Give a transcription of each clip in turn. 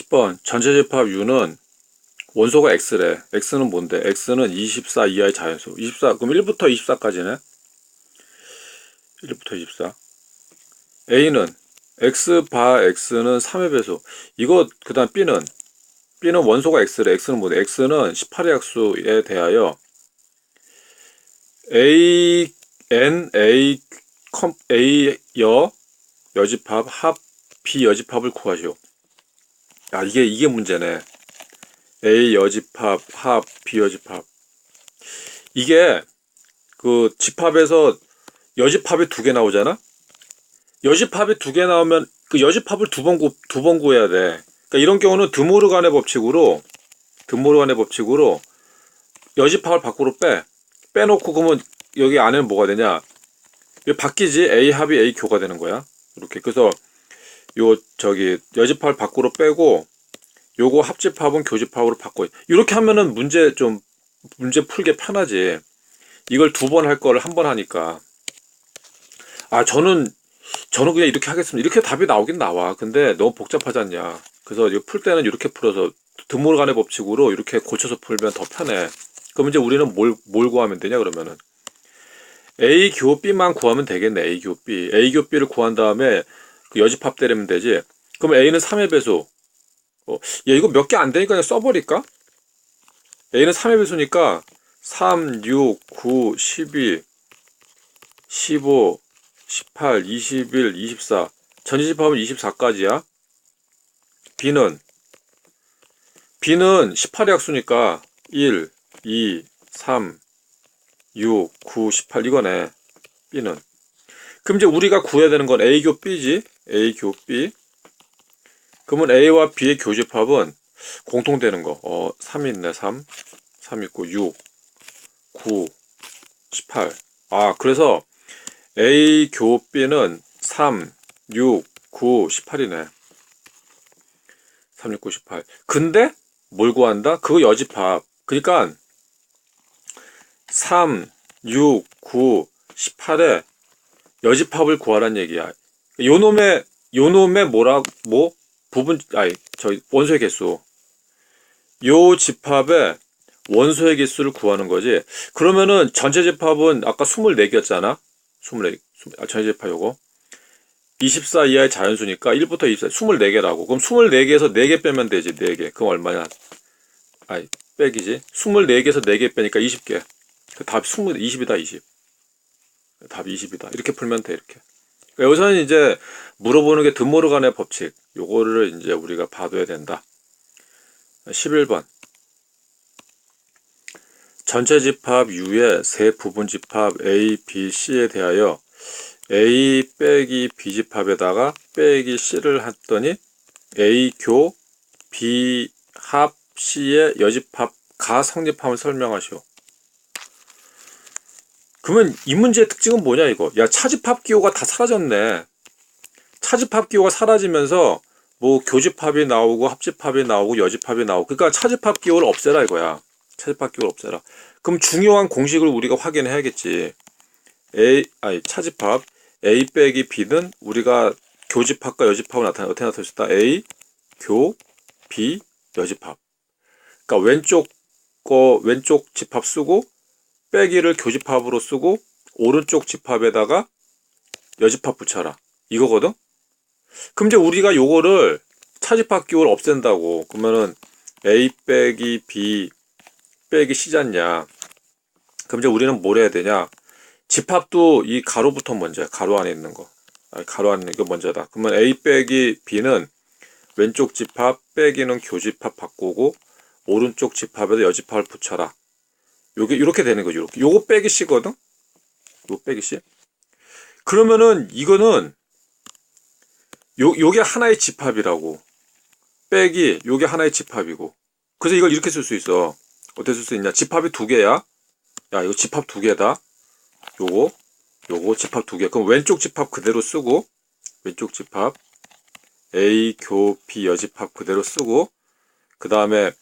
10번 전체 집합 U는 원소가 X래. X는 뭔데? X는 24 이하의 자연수. 24 그럼 1부터 24까지네. 1부터 24. A는 X 바 X는 3의 배수. 이거 그 다음 B는 B는 원소가 X래. X는 뭔데? X는 18의 약수에 대하여 A N A 컴 A 여 여집합 합 B 여집합을 구하시오. 야 이게 이게 문제네. A 여집합 합 B 여집합. 이게 그 집합에서 여집합이 두 개 나오잖아. 여집합이 두 개 나오면 그 여집합을 두 번 구 두 번 구해야 돼. 그러니까 이런 경우는 드모르간의 법칙으로 드모르간의 법칙으로 여집합을 밖으로 빼 빼놓고 그러면 여기 안에는 뭐가 되냐? 이거 바뀌지 A 합이 A 교가 되는 거야. 이렇게 그래서 요 저기 여집합을 밖으로 빼고 요거 합집합은 교집합으로 바꿔. 이렇게 하면은 문제 좀 문제 풀기 편하지. 이걸 두 번 할 거를 한 번 하니까. 아 저는 저는 그냥 이렇게 하겠습니다. 이렇게 답이 나오긴 나와. 근데 너무 복잡하지 않냐. 그래서 이거 풀 때는 이렇게 풀어서 드모르간의 법칙으로 이렇게 고쳐서 풀면 더 편해. 그럼 이제 우리는 뭘, 뭘 구하면 되냐 그러면은 A 교 B만 구하면 되겠네. A 교 B. A 교 B를 구한 다음에 그 여집합 때리면 되지. 그럼 A는 3의 배수. 어, 얘 이거 몇 개 안 되니까 그냥 써버릴까? A는 3의 배수니까 3, 6, 9, 12, 15, 18, 21, 24. 전지집합은 24까지야. B는 B는 18의 약수니까 1, 2, 3, 6, 9, 18 이거네. B는. 그럼 이제 우리가 구해야 되는 건 A교 B지. A교 B. 그러면 A와 B의 교집합은 공통되는 거. 어, 3 있네. 3. 3 있고 6, 9, 18. 아, 그래서 A 교 B는 3, 6, 9, 18이네. 3, 6, 9, 18. 근데 뭘 구한다? 그거 여집합. 그러니까 3, 6, 9, 18에 여집합을 구하란 얘기야. 요 놈의 요 놈의 뭐라 뭐 부분 아니 저희 원소의 개수. 요 집합의 원소의 개수를 구하는 거지. 그러면은 전체 집합은 아까 24개였잖아. 24 아, 전체 집합 요거. 24 이하의 자연수니까 1부터 24 24개라고. 그럼 24개에서 4개 빼면 되지. 4개. 그럼 얼마냐? 아니, 빼기지. 24개에서 4개 빼니까 20개. 그 답이 20, 20이다, 20. 답이 20이다. 이렇게 풀면 돼, 이렇게. 여기서는 이제 물어보는 게 드모르간의 법칙. 요거를 이제 우리가 봐둬야 된다. 11번. 전체 집합 U의 세 부분 집합 A, B, C에 대하여 A 빼기 B 집합에다가 빼기 C를 했더니 A 교 B 합 C의 여집합 가 성립함을 설명하시오. 그러면 이 문제의 특징은 뭐냐 이거? 야 차집합 기호가 다 사라졌네. 차집합 기호가 사라지면서 뭐 교집합이 나오고 합집합이 나오고 여집합이 나오고 그러니까 차집합 기호를 없애라 이거야. 차집합 기호를 없애라. 그럼 중요한 공식을 우리가 확인해야겠지. A 아니 차집합 A 빼기 B는 우리가 교집합과 여집합을 나타내 어떻게 나타낼 수 있다? A 교 B 여집합. 그러니까 왼쪽 거 왼쪽 집합 쓰고 빼기를 교집합으로 쓰고 오른쪽 집합에다가 여집합 붙여라. 이거거든? 그럼 이제 우리가 요거를 차집합 기호를 없앤다고. 그러면은 A 빼기 B 빼기 C잖냐. 그럼 이제 우리는 뭘 해야 되냐. 집합도 이 가로부터 먼저야. 가로 안에 있는 거. 아니, 가로 안에 있는 거 먼저다. 그러면 A 빼기 B는 왼쪽 집합 빼기는 교집합 바꾸고 오른쪽 집합에다 여집합을 붙여라. 요게 이렇게 되는 거죠. 이렇게. 요거 빼기 C거든. 요 빼기 C. 그러면은 이거는 요 요게 하나의 집합이라고. 빼기 요게 하나의 집합이고. 그래서 이걸 이렇게 쓸 수 있어. 어떻게 쓸 수 있냐? 집합이 두 개야. 야, 이거 집합 두 개다. 요거 요거 집합 두 개. 그럼 왼쪽 집합 그대로 쓰고 왼쪽 집합 A 교 B 여집합 그대로 쓰고 그 다음에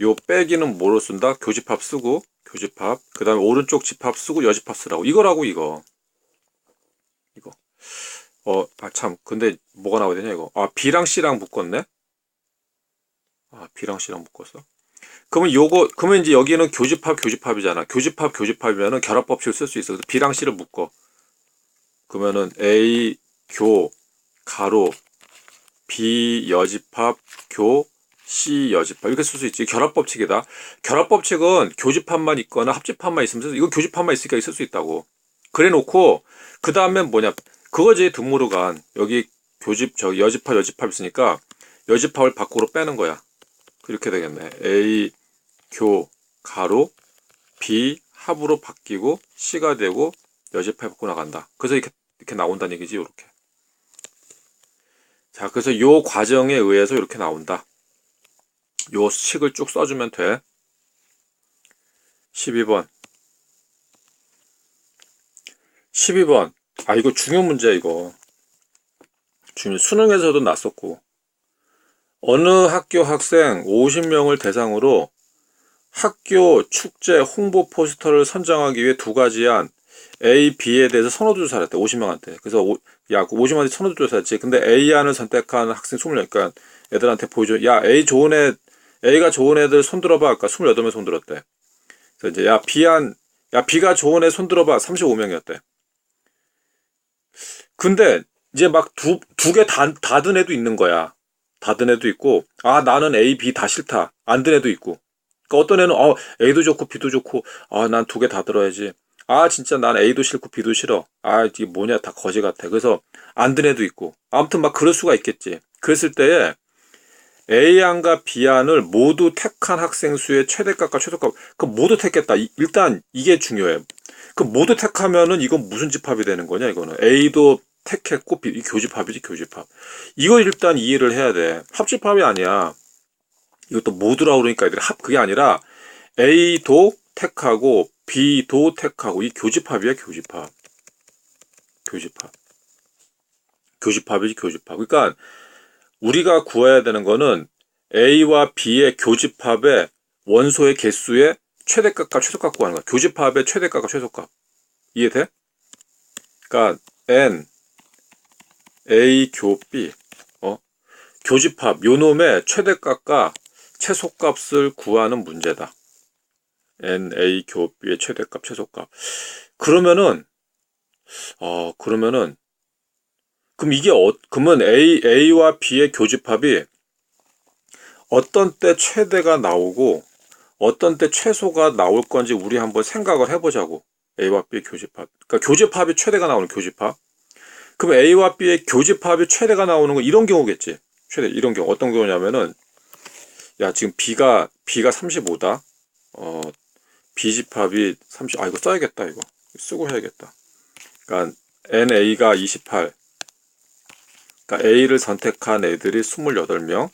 요 빼기는 뭐로 쓴다? 교집합 쓰고 교집합 그 다음에 오른쪽 집합 쓰고 여집합 쓰라고 이거라고 이거 이거 어 아 참 근데 뭐가 나와야 되냐 이거 아 B랑 C랑 묶었네 아, B랑 C랑 묶었어. 그러면 요거, 그러면 이제 여기는 교집합, 교집합이잖아. 교집합, 교집합이면은 결합법칙을 쓸 수 있어. 그래서 B랑 C를 묶어. 그러면은 A, 교, 가로, B, 여집합, 교, C, 여집합. 이렇게 쓸 수 있지. 결합법칙이다. 결합법칙은 교집합만 있거나 합집합만 있으면, 이건 교집합만 있으니까 있을 수 있다고. 그래 놓고, 그 다음에 뭐냐. 그거지, 등모르간. 여기 교집, 저 여집합, 여집합 있으니까, 여집합을 밖으로 빼는 거야. 이렇게 되겠네. A, 교, 가로, B, 합으로 바뀌고, C가 되고, 여집합 밖으로 나간다. 그래서 이렇게, 이렇게 나온다는 얘기지, 요렇게. 자, 그래서 요 과정에 의해서 이렇게 나온다. 요 식을 쭉 써주면 돼. 12번. 12번. 아, 이거 중요 문제야, 이거. 중요. 수능에서도 났었고. 어느 학교 학생 50명을 대상으로 학교 축제 홍보 포스터를 선정하기 위해 두 가지 안 A, B에 대해서 선호도 조사를 했대. 50명한테. 그래서 오, 야, 50명한테 선호도 조사했지. 근데 A 안을 선택한 학생 20명. 그러니까 애들한테 보여줘. 야, A 좋은 애, A가 좋은 애들 손 들어봐. 아까 28명 손 들었대. 그래서 이제 야, B 안, 야, B가 좋은 애 손 들어봐. 35명이었대. 근데 이제 막 두, 두 개 다, 다든 애도 있는 거야. 다든 애도 있고, 아, 나는 A, B 다 싫다. 안 든 애도 있고. 그러니까 어떤 애는, 어, A도 좋고 B도 좋고, 아, 난 두 개 다 들어야지. 아, 진짜 난 A도 싫고 B도 싫어. 아, 이게 뭐냐, 다 거지 같아. 그래서 안 든 애도 있고. 아무튼 막 그럴 수가 있겠지. 그랬을 때에 A안과 B안을 모두 택한 학생 수의 최대값과 최소값, 그 모두 택했다. 이- 일단 이게 중요해. 그 모두 택하면은 이건 무슨 집합이 되는 거냐, 이거는. A도 택했고, B, 이 교집합이지, 교집합. 이거 일단 이해를 해야 돼. 합집합이 아니야. 이것도 모두라고 그러니까 애들이 합, 그게 아니라 A도 택하고, B도 택하고, 이 교집합이야, 교집합. 교집합. 교집합이지, 교집합. 그러니까 우리가 구해야 되는 거는 A와 B의 교집합의 원소의 개수의 최대값과 최소값 구하는 거야. 교집합의 최대값과 최소값. 이해돼? 그러니까 N A 교 B 어 교집합 요놈의 최대값과 최소값을 구하는 문제다. N A 교 B의 최대값 최소값. 그러면은 어 그러면은 그럼 이게 어 그러면 A A와 B의 교집합이 어떤 때 최대가 나오고 어떤 때 최소가 나올 건지 우리 한번 생각을 해보자고. A와 B의 교집합. 그러니까 교집합이 최대가 나오는 교집합. 그럼 A와 B의 교집합이 최대가 나오는 건 이런 경우겠지. 최대 이런 경우 어떤 경우냐면은 야 지금 B가 B가 35다. 어 B집합이 30. 아 이거 써야겠다 이거 쓰고 해야겠다. 그러니까 NA가 28. 그러니까 A를 선택한 애들이 28명.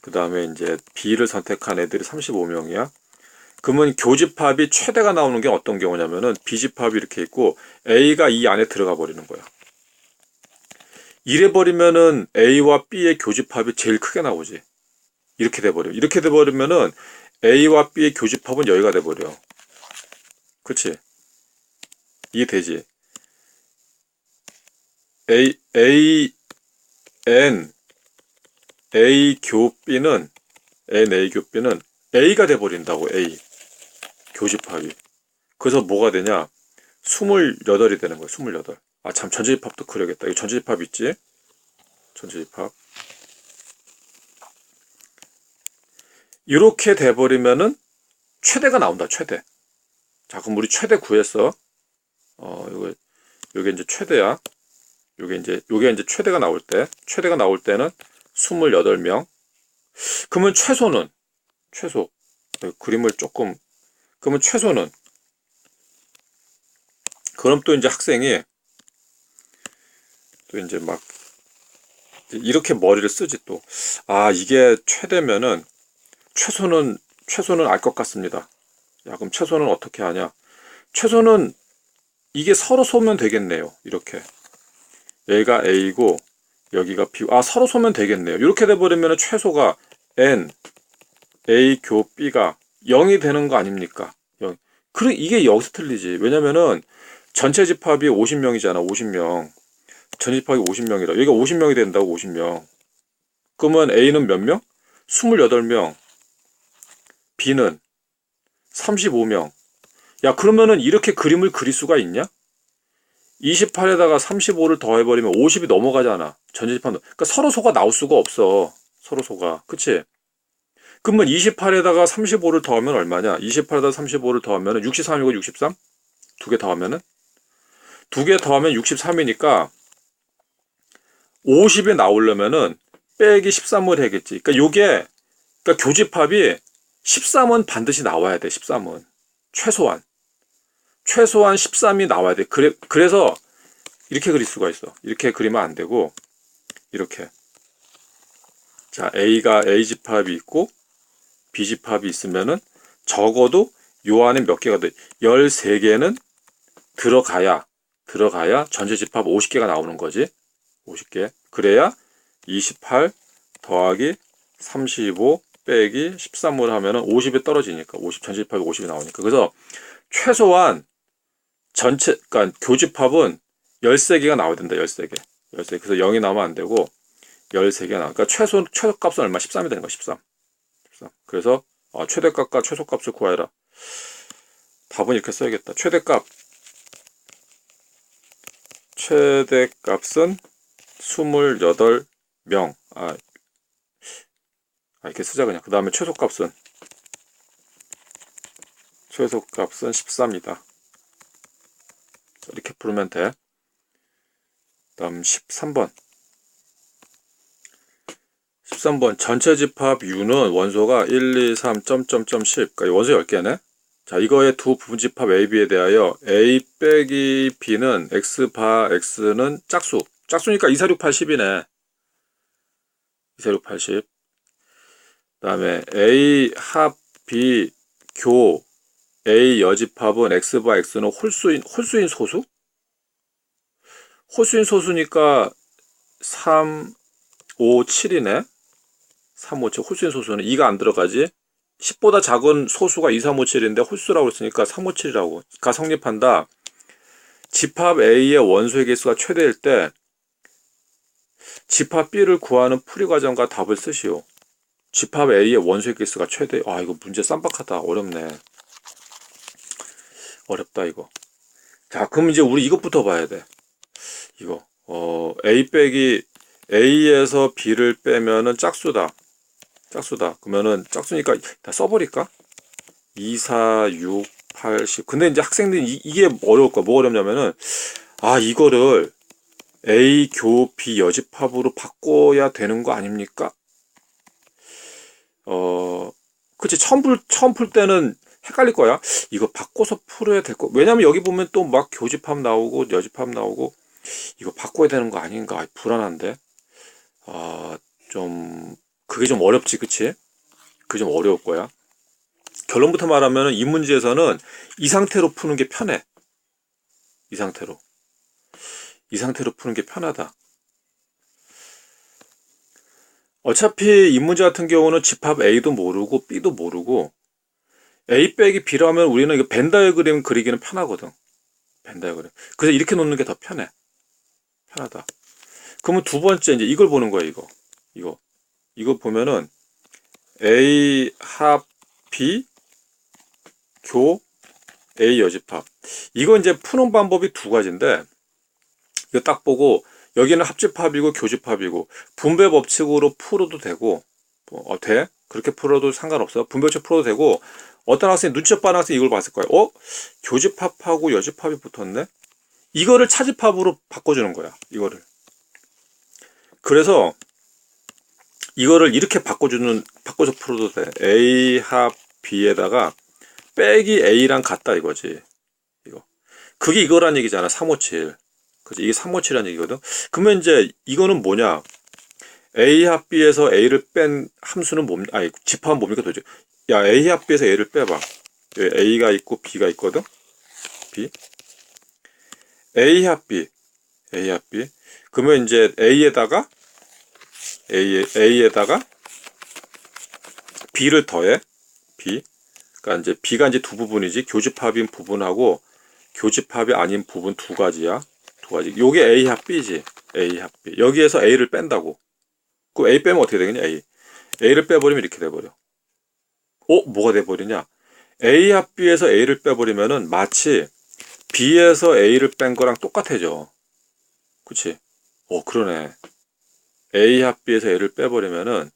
그 다음에 이제 B를 선택한 애들이 35명이야. 그러면 교집합이 최대가 나오는 게 어떤 경우냐면은 B집합이 이렇게 있고 A가 이 안에 들어가 버리는 거야. 이래 버리면은 A와 B의 교집합이 제일 크게 나오지. 이렇게 돼 버려. 이렇게 돼 버리면은 A와 B의 교집합은 여기가 돼 버려. 그렇지? 이게 되지. A A N A 교 B는 N A 교 B는 A가 돼 버린다고 A 교집합이. 그래서 뭐가 되냐? 28이 되는 거야. 28. 아 참 전체집합도 그려야겠다. 이거 전체집합 있지? 전체집합. 이렇게 돼 버리면은 최대가 나온다. 최대. 자, 그럼 우리 최대 구했어. 어, 이거 요게 이제 최대야. 요게 이제 요게 이제 최대가 나올 때, 최대가 나올 때는 28명. 그러면 최소는 최소 네, 그림을 조금 그러면 최소는 그럼 또 이제 학생이 또 이제 막 이렇게 머리를 쓰지 또 아 이게 최대면은 최소는 최소는 알 것 같습니다. 야 그럼 최소는 어떻게 하냐? 최소는 이게 서로 쏘면 되겠네요. 이렇게 얘가 A고 여기가 B. 아 서로 쏘면 되겠네요. 이렇게 돼버리면 최소가 N A 교 B가 0이 되는 거 아닙니까? 0. 그래 이게 여기서 틀리지. 왜냐면은 전체 집합이 50명이잖아. 50명. 전체 집합이 50명이라. 여기가 50명이 된다고 50명. 그러면 A는 몇 명? 28명, B는 35명. 야, 그러면은 이렇게 그림을 그릴 수가 있냐? 28에다가 35를 더해버리면 50이 넘어가잖아. 전체집합. 그러니까 서로 소가 나올 수가 없어. 서로 소가. 그치? 그러면 28에다가 35를 더하면 얼마냐? 28에다가 35를 더하면 63이고 63? 두 개 더하면은? 두 개 더하면 63이니까 50이 나오려면은 빼기 13을 해야겠지. 그러니까 요게 그러니까 교집합이 13은 반드시 나와야 돼. 13은 최소한 최소한 13이 나와야 돼. 그래 그래서 이렇게 그릴 수가 있어. 이렇게 그리면 안 되고 이렇게 자 A가 A 집합이 있고 B 집합이 있으면은 적어도 요 안에 몇 개가 돼? 13개는 들어가야 들어가야 전체 집합 50개가 나오는 거지. 50개. 그래야 28 더하기 35 빼기 13을 하면은 50에 떨어지니까 50 전체 집합이 50이 나오니까. 그래서 최소한 전체 그러니까 교집합은 13개가 나와야 된다. 13개. 13개. 그래서 0이 나오면 안 되고 13개가 나와. 그러니까 최소 최소값은 얼마? 13이 되는 거야. 13. 13. 그래서 아, 최대값과 최소값을 구하라. 답은 이렇게 써야겠다. 최대값 최대값은 28명. 아, 아 이렇게 쓰자 그냥. 그 다음에 최소값은 최소값은 14입니다. 부르면 돼. 다음 13번. 13번 전체 집합 U는 원소가 1, 2, 3, 점점점 10. 그러니까 원소 10개네. 자, 이거의 두 부분 집합 A, B에 대하여 A 빼기 B는 X 바 X는 짝수. 짝수니까 2, 4, 6, 8, 10이네. 2, 4, 6, 8, 10. 그 다음에 A 합 B 교 A 여집합은 X 바 X는 홀수인, 홀수인 소수? 홀수인 소수니까 3, 5, 7이네. 3, 5, 7. 홀수인 소수는 2가 안 들어가지. 10보다 작은 소수가 2, 3, 5, 7인데 홀수라고 했으니까 3, 5, 7이라고. 가 성립한다. 집합 A의 원소의 개수가 최대일 때 집합 B를 구하는 풀이 과정과 답을 쓰시오. 집합 A의 원소의 개수가 최대. 아, 이거 문제 쌈박하다. 어렵네. 어렵다, 이거. 자, 그럼 이제 우리 이것부터 봐야 돼. 이거. 어, A 빼기 A에서 B를 빼면은 짝수다. 짝수다. 그러면은 짝수니까 다 써버릴까? 2, 4, 6, 8, 10. 근데 이제 학생들이 이, 이 게 어려울 거야. 뭐 어렵냐면은, 아, 이거를 A 교 B 여집합으로 바꿔야 되는 거 아닙니까? 어, 그치. 처음 풀, 처음 풀 때는 헷갈릴 거야. 이거 바꿔서 풀어야 될 거. 왜냐면 여기 보면 또 막 교집합 나오고 여집합 나오고 이거 바꿔야 되는 거 아닌가? 불안한데. 아, 좀 그게 좀 어렵지, 그치? 그게 좀 어려울 거야. 결론부터 말하면 이 문제에서는 이 상태로 푸는 게 편해. 이 상태로. 이 상태로 푸는 게 편하다. 어차피 이 문제 같은 경우는 집합 A도 모르고 B도 모르고 A 빼기 B라면 우리는 이거 벤 다이어그램 그리기는 편하거든. 벤 다이어그램. 그래서 이렇게 놓는 게 더 편해. 편하다. 그러면 두 번째 이제 이걸 보는 거야, 이거. 이거. 이거 보면은 A 합 B 교 A 여집합. 이거 이제 푸는 방법이 두 가지인데 이거 딱 보고 여기는 합집합이고 교집합이고 분배 법칙으로 풀어도 되고 어, 돼? 그렇게 풀어도 상관없어. 분배 법칙 풀어도 되고 어떤 학생이 눈치 빠른 학생이 이걸 봤을 거야. 어? 교집합하고 여집합이 붙었네? 이거를 차집합으로 바꿔주는 거야. 이거를. 그래서 이거를 이렇게 바꿔주는 바꿔서 풀어도 돼. A 합 B에다가 빼기 A랑 같다 이거지. 이거. 그게 이거란 얘기잖아. 357. 그지? 이게 357이란 얘기거든. 그러면 이제 이거는 뭐냐? A 합 B에서 A를 뺀 함수는 뭡니까? 아니, 집합은 뭡니까 도대체? 야, A 합 B에서 A를 빼봐. A가 있고 B가 있거든? B. A 합 B. A 합 B. 그러면 이제 A에다가 A, A에다가 B를 더해. B. 그러니까 이제 B가 이제 두 부분이지. 교집합인 부분하고 교집합이 아닌 부분 두 가지야. 두 가지. 요게 A 합 B지. A 합 B. 여기에서 A를 뺀다고. 그 A 빼면 어떻게 되겠냐? A. A를 빼버리면 이렇게 돼버려. 어? 뭐가 돼버리냐? A 합 B에서 A를 빼버리면은 마치 B에서 A를 뺀 거랑 똑같아져. 그치? 어, 그러네. A 합 B에서 A를 빼버리면은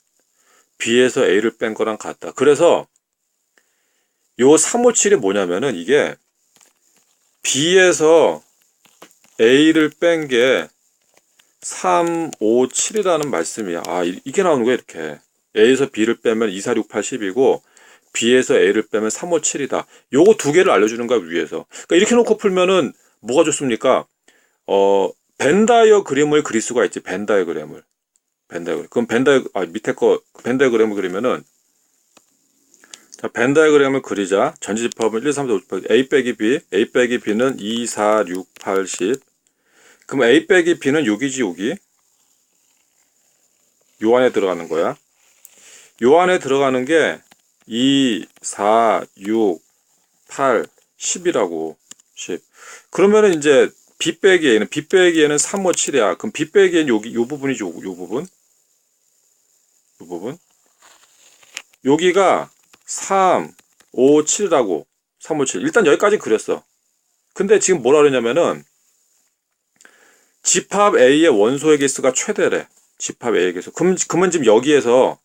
B에서 A를 뺀 거랑 같다. 그래서 요 357이 뭐냐면은 이게 B에서 A를 뺀 게 357이라는 말씀이야. 아, 이- 이게 나오는 거야, 이렇게. A에서 B를 빼면 2, 4, 6, 8, 10이고, B에서 A를 빼면 357이다. 요거 두 개를 알려주는 거야, 위에서. 그러니까 이렇게 놓고 풀면은 뭐가 좋습니까? 어, 벤다이어 그림을 그릴 수가 있지, 벤다이어 그림을. 벤다이어 그럼 벤다이어, 아, 밑에 거, 벤다이어 그림을 그리면은, 자, 벤다이어그램을 그리자. 전지집합은 1, 2, 3, 4, 5, 6, 8. A 빼기 B. A 빼기 B는 2, 4, 6, 8, 10. 그럼 A 빼기 B는 6이지, 6이. 요 안에 들어가는 거야. 요 안에 들어가는 게 2, 4, 6, 8, 10이라고. 10. 그러면은 이제 B 빼기 A는, B 빼기 A는 3, 5, 7이야. 그럼 B 빼기 A는 여기, 요 부분이죠, 요, 요 부분. 요 부분. 여기가 3, 5, 7이라고. 3, 5, 7. 일단 여기까지 그렸어. 근데 지금 뭐라 그러냐면은, 집합 A의 원소의 개수가 최대래. 집합 A의 개수. 그럼, 그러면 지금 여기에서,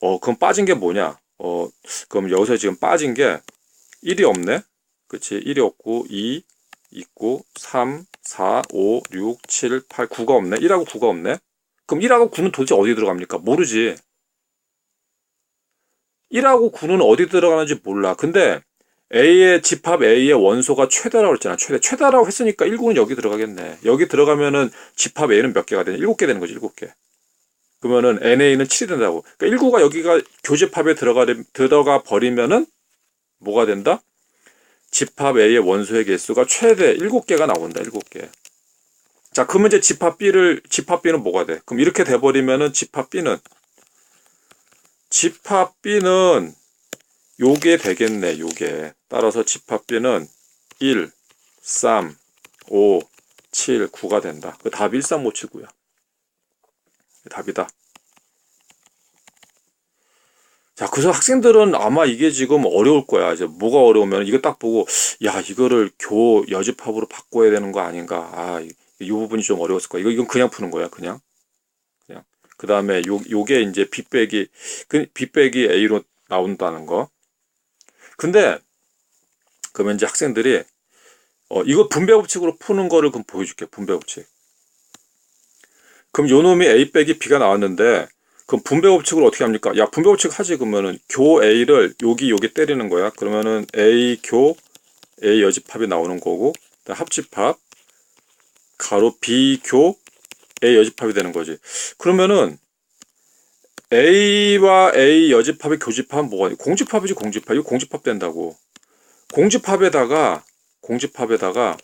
어, 그럼 빠진 게 뭐냐? 어, 그럼 여기서 지금 빠진 게 1이 없네? 그치? 1이 없고, 2 있고, 3, 4, 5, 6, 7, 8, 9가 없네? 1하고 9가 없네? 그럼 1하고 9는 도대체 어디 들어갑니까? 모르지. 1하고 9는 어디 들어가는지 몰라. 근데 A의 집합 A의 원소가 최다라고 했잖아. 최대. 최다라고 했으니까 19는 여기 들어가겠네. 여기 들어가면은 집합 A는 몇 개가 되냐? 7개 되는 거지. 7개. 그러면은 NA는 7이 된다고. 그러니까 19가 여기가 교집합에 들어가 들어가 버리면은 뭐가 된다? 집합 A의 원소의 개수가 최대 7개가 나온다. 7개. 자, 그러면 이제 집합 B를 집합 B는 뭐가 돼? 그럼 이렇게 돼 버리면은 집합 B는 집합 B는 요게 되겠네, 요게. 따라서 집합 B는 1, 3, 5, 7, 9가 된다. 그 답이 1357구야. 답이다. 자, 그래서 학생들은 아마 이게 지금 어려울 거야. 이제 뭐가 어려우면 이거 딱 보고, 야, 이거를 교 여집합으로 바꿔야 되는 거 아닌가. 아, 이, 이 부분이 좀 어려웠을 거야. 이거, 이건 그냥 푸는 거야, 그냥. 그냥. 그 다음에 요, 요게 이제 빼기, 그 B 빼기 A로 나온다는 거. 근데, 그러면 이제 학생들이, 어, 이거 분배 법칙으로 푸는 거를 그럼 보여줄게. 분배 법칙. 그럼 요 놈이 A 빼기 B가 나왔는데, 그럼 분배 법칙으로 어떻게 합니까? 야, 분배 법칙 하지, 그러면은. 교 A를 여기, 여기 때리는 거야. 그러면은 A 교 A 여집합이 나오는 거고, 합집합, 가로 B 교 A 여집합이 되는 거지. 그러면은, A와 A 여집합의 교집합은 뭐가, 공집합이지, 공집합. 이거 공집합 된다고. 공집합에다가, 공집합에다가,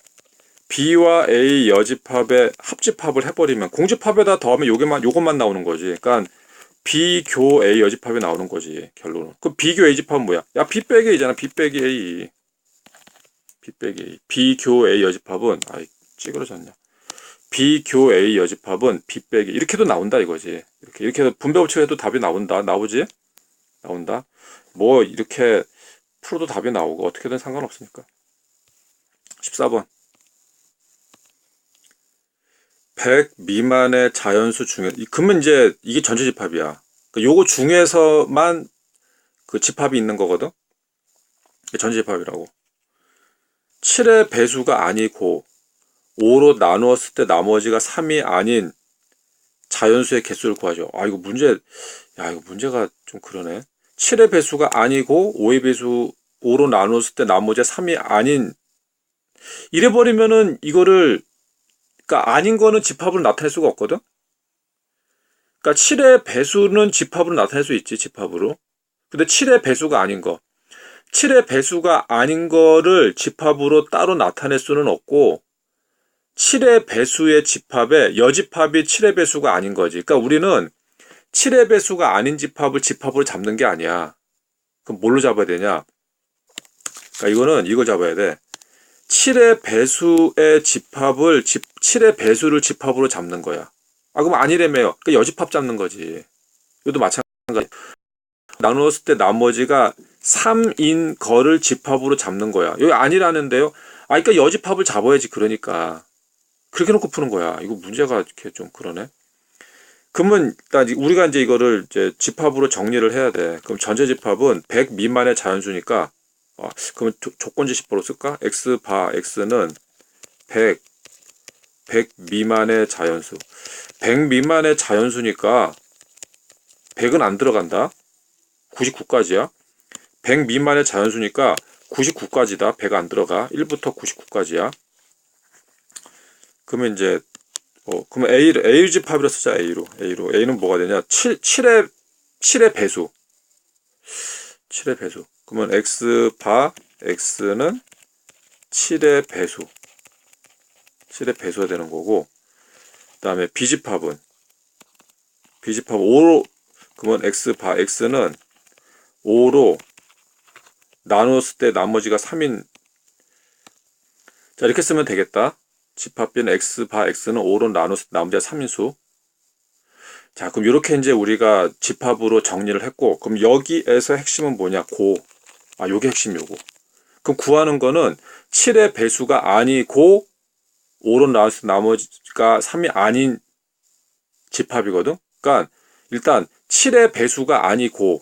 B와 A 여집합의 합집합을 해버리면, 공집합에다 더하면 요게만, 요것만 나오는 거지. 그러니까, 비교 A 여집합이 나오는 거지 결론은. 그 비교 A 집합은 뭐야? 야 B 빼기 A잖아. B 빼기 A. B 빼기 A. 비교 A 여집합은 아이 찌그러졌냐? 비교 A 여집합은 B 빼기 이렇게도 나온다 이거지. 이렇게 이렇게 해서 분배 법칙에도 답이 나온다. 나오지? 나온다. 뭐 이렇게 풀어도 답이 나오고 어떻게든 상관없으니까. 14번. 100 미만의 자연수 중에 이- 그러면 이제 이게 전체 집합이야. 그 요거 중에서만 그 집합이 있는 거거든. 전체 집합이라고. 7의 배수가 아니고 5로 나누었을 때 나머지가 3이 아닌 자연수의 개수를 구하죠. 아 이거 문제 야 이거 문제가 좀 그러네. 7의 배수가 아니고 5의 배수 5로 나누었을 때 나머지가 3이 아닌 이래 버리면은 이거를 그러니까 아닌 거는 집합으로 나타낼 수가 없거든. 그러니까 7의 배수는 집합으로 나타낼 수 있지, 집합으로. 근데 7의 배수가 아닌 거. 7의 배수가 아닌 거를 집합으로 따로 나타낼 수는 없고 7의 배수의 집합에 여집합이 7의 배수가 아닌 거지. 그러니까 우리는 7의 배수가 아닌 집합을 집합으로 잡는 게 아니야. 그럼 뭘로 잡아야 되냐? 그러니까 이거는 이걸 잡아야 돼. 7의 배수의 집합을 집 7의 배수를 집합으로 잡는 거야. 아 그럼 아니래매요. 그러니까 여집합 잡는 거지. 이것도 마찬가지. 나누었을 때 나머지가 3인 거를 집합으로 잡는 거야. 여기 아니라는데요. 아, 그러니까 여집합을 잡아야지 그러니까. 그렇게 놓고 푸는 거야. 이거 문제가 이렇게 좀 그러네. 그러면 일단 이- 우리가 이제 이거를 이제 집합으로 정리를 해야 돼. 그럼 전체 집합은 100 미만의 자연수니까 아, 그러면 조, 조건지 10%로 쓸까? x 바 x는 100 100 미만의 자연수. 100 미만의 자연수니까 100은 안 들어간다. 99까지야. 100 미만의 자연수니까 99까지다. 100 안 들어가. 1부터 99까지야. 그러면 이제 어, 그러면 A, A 집합이라 쓰자, A로. A로. A는 뭐가 되냐? 7, 7의, 7의 배수. 7의 배수. 그러면 X 바 X는 7의 배수. 7의 배수가 되는 거고, 그 다음에 B 집합은, B 집합 5로, 그러면 X 바 X는 5로 나누었을 때 나머지가 3인, 자, 이렇게 쓰면 되겠다. 집합비는 x 바 x는 5로 나눠서 나머지가 3인수. 자, 그럼 이렇게 이제 우리가 집합으로 정리를 했고, 그럼 여기에서 핵심은 뭐냐? 고. 아, 요게 핵심 요거. 그럼 구하는 거는 7의 배수가 아니고 5로 나눠서 나머지가 3이 아닌 집합이거든. 그러니까 일단 7의 배수가 아니고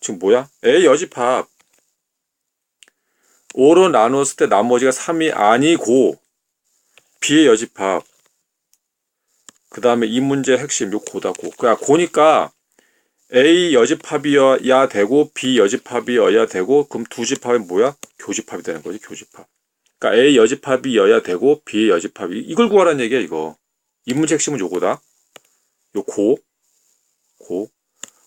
지금 뭐야? A 여집합 5로 나눴을 때 나머지가 3이 아니고 B의 여집합. 그 다음에 이 문제의 핵심, 요 고다, 고. 그니까 고니까 A 여집합이어야 되고, B 여집합이어야 되고, 그럼 두 집합이 뭐야? 교집합이 되는 거지, 교집합. 그니까 A 여집합이어야 되고, B 여집합이. 이걸 구하라는 얘기야, 이거. 이 문제 핵심은 요거다. 요 고. 고.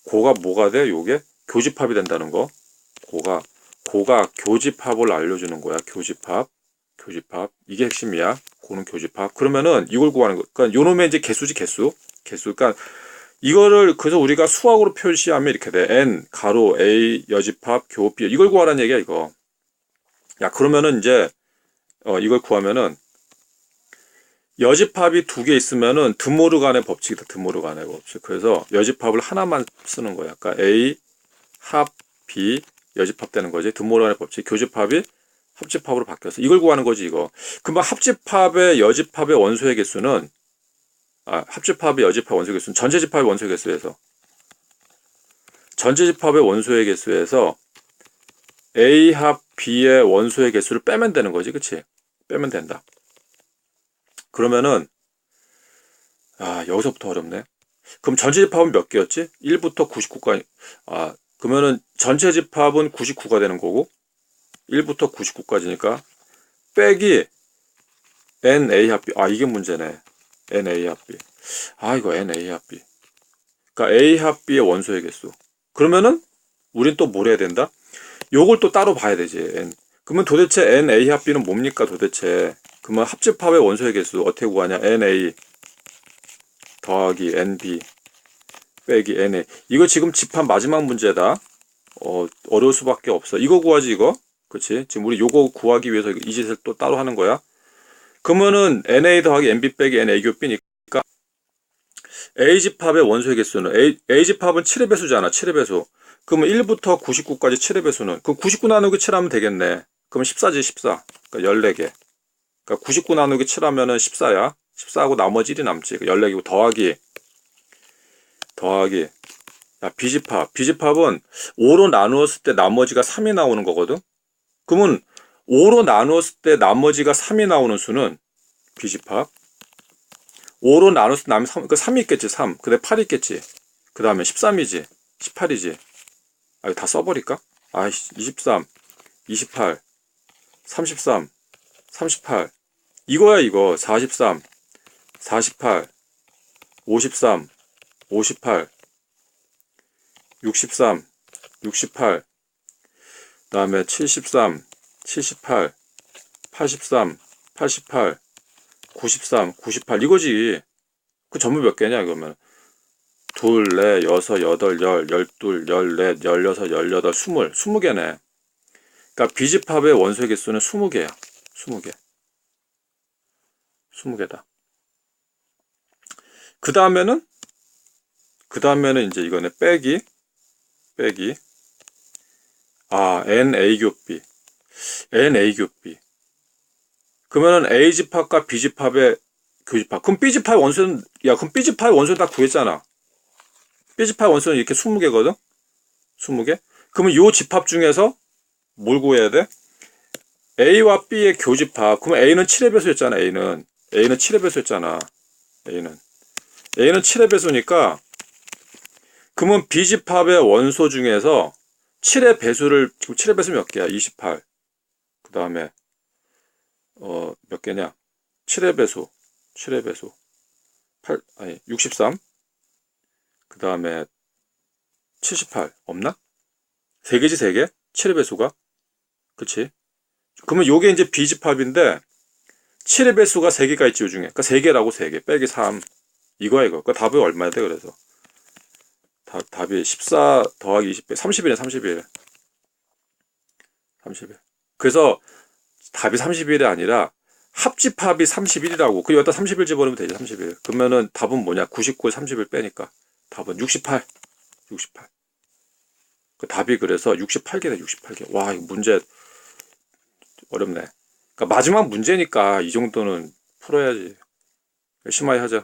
고가 뭐가 돼? 요게? 교집합이 된다는 거. 고가, 고가 교집합을 알려주는 거야, 교집합. 교집합. 이게 핵심이야. 고는 교집합. 그러면은 이걸 구하는 거. 그러니까 요놈의 이제 개수지 개수. 개수. 그러니까 이거를 그래서 우리가 수학으로 표시하면 이렇게 돼. n 가로 a 여집합 교 b 이걸 구하라는 얘기야 이거. 야 그러면은 이제 어 이걸 구하면은 여집합이 두 개 있으면은 드모르간의 법칙이다. 드모르간의 법칙. 그래서 여집합을 하나만 쓰는 거야. 그러니까 a 합 b 여집합 되는 거지. 드모르간의 법칙. 교집합이 합집합으로 바뀌어서 이걸 구하는 거지 이거. 그러면 합집합의 여집합의 원소의 개수는 아, 합집합의 여집합 원소의 개수는 전체 집합의 원소의 개수에서 전체 집합의 원소의 개수에서 A 합 B의 원소의 개수를 빼면 되는 거지, 그치? 빼면 된다. 그러면은 아 여기서부터 어렵네. 그럼 전체 집합은 몇 개였지? 1부터 99까지. 아 그러면은 전체 집합은 99가 되는 거고 1부터 99까지니까 빼기 NA 합 B. 아, 이게 문제네. NA 합 B. 아, 이거 NA 합 B. 그러니까 A 합 B의 원소의 개수. 그러면은 우린 또 뭘 해야 된다? 요걸 또 따로 봐야 되지. N. 그러면 도대체 NA 합 B는 뭡니까 도대체? 그러면 합집합의 원소의 개수 어떻게 구하냐? NA 더하기 NB 빼기 NA. 이거 지금 집합 마지막 문제다. 어, 어려울 수밖에 없어. 이거 구하지 이거. 그치? 지금 우리 요거 구하기 위해서 이 짓을 또 따로 하는 거야. 그러면은 NA 더하기 NB 빼기 NA 교비니까 A집합의 원소의 개수는 A, A집합은 7의 배수잖아. 7의 배수. 그러면 1부터 99까지 7의 배수는 그럼 99 나누기 7 하면 되겠네. 그럼 14지 14. 그러니까 14개. 그러니까 99 나누기 7 하면은 14야. 14하고 나머지 1이 남지. 14개고 더하기 더하기 야, B집합. B집합은 5로 나누었을 때 나머지가 3이 나오는 거거든. 그러면 5로 나누었을 때 나머지가 3이 나오는 수는 B집합. 5로 나눴을 때 남이 3, 그 3이 있겠지, 3. 그 다음에 8이 있겠지. 그 다음에 13이지. 18이지. 아, 다 써버릴까? 아이씨, 23, 28, 33, 38. 이거야, 이거. 43, 48, 53, 58, 63, 68, 그 다음에 73, 78, 83, 88, 93, 98 이거지. 그 전부 몇 개냐 그러면 둘, 넷, 여섯, 여덟, 열, 열둘, 열넷, 열여섯, 열여덟, 스물, 스무 개네. 그러니까 비집합의 원소의 개수는 스무 개야. 스무 개. 스무 개다. 그 다음에는 그 다음에는 이제 이거네 빼기 빼기 아 n a 곱 b n a 곱 b 그러면은 a 집합과 b 집합의 교집합. 그럼 b 집합의 원수는 야 그럼 b 집합의 원수는 다 구했잖아. B 집합의 원수는 이렇게 20개거든? 20개? 그러면 요 집합 중에서 뭘 구해야 돼? A와 b의 교집합. 그러면 a는 7의 배수였잖아 a는. A는 7의 배수였잖아 a는. A는 7의 배수니까 그러면 B집합의 원소 중에서 7의 배수를 지금 7의 배수 몇 개야? 28. 그 다음에 어 몇 개냐? 7의 배수, 7의 배수, 8 아니 63. 그 다음에 78 없나? 세 개지 세 개? 7의 배수가? 그치? 그러면 요게 이제 B집합인데 7의 배수가 세 개가 있지 요 중에. 그러니까 세 개라고 세 개. 빼기 3 이거야 이거. 그 답이 얼마야 돼 그래서? 답, 답이 14 더하기 20배. 30이네 31 31 그래서 답이 31이 아니라 합집합이 31이라고. 그 여기다 31 집어넣으면 되지 31 그러면은 답은 뭐냐? 99에 31 빼니까 답은 68 68 그 답이 그래서 68개네 68개. 와 이거 문제 어렵네. 그러니까 마지막 문제니까 이 정도는 풀어야지. 열심히 하자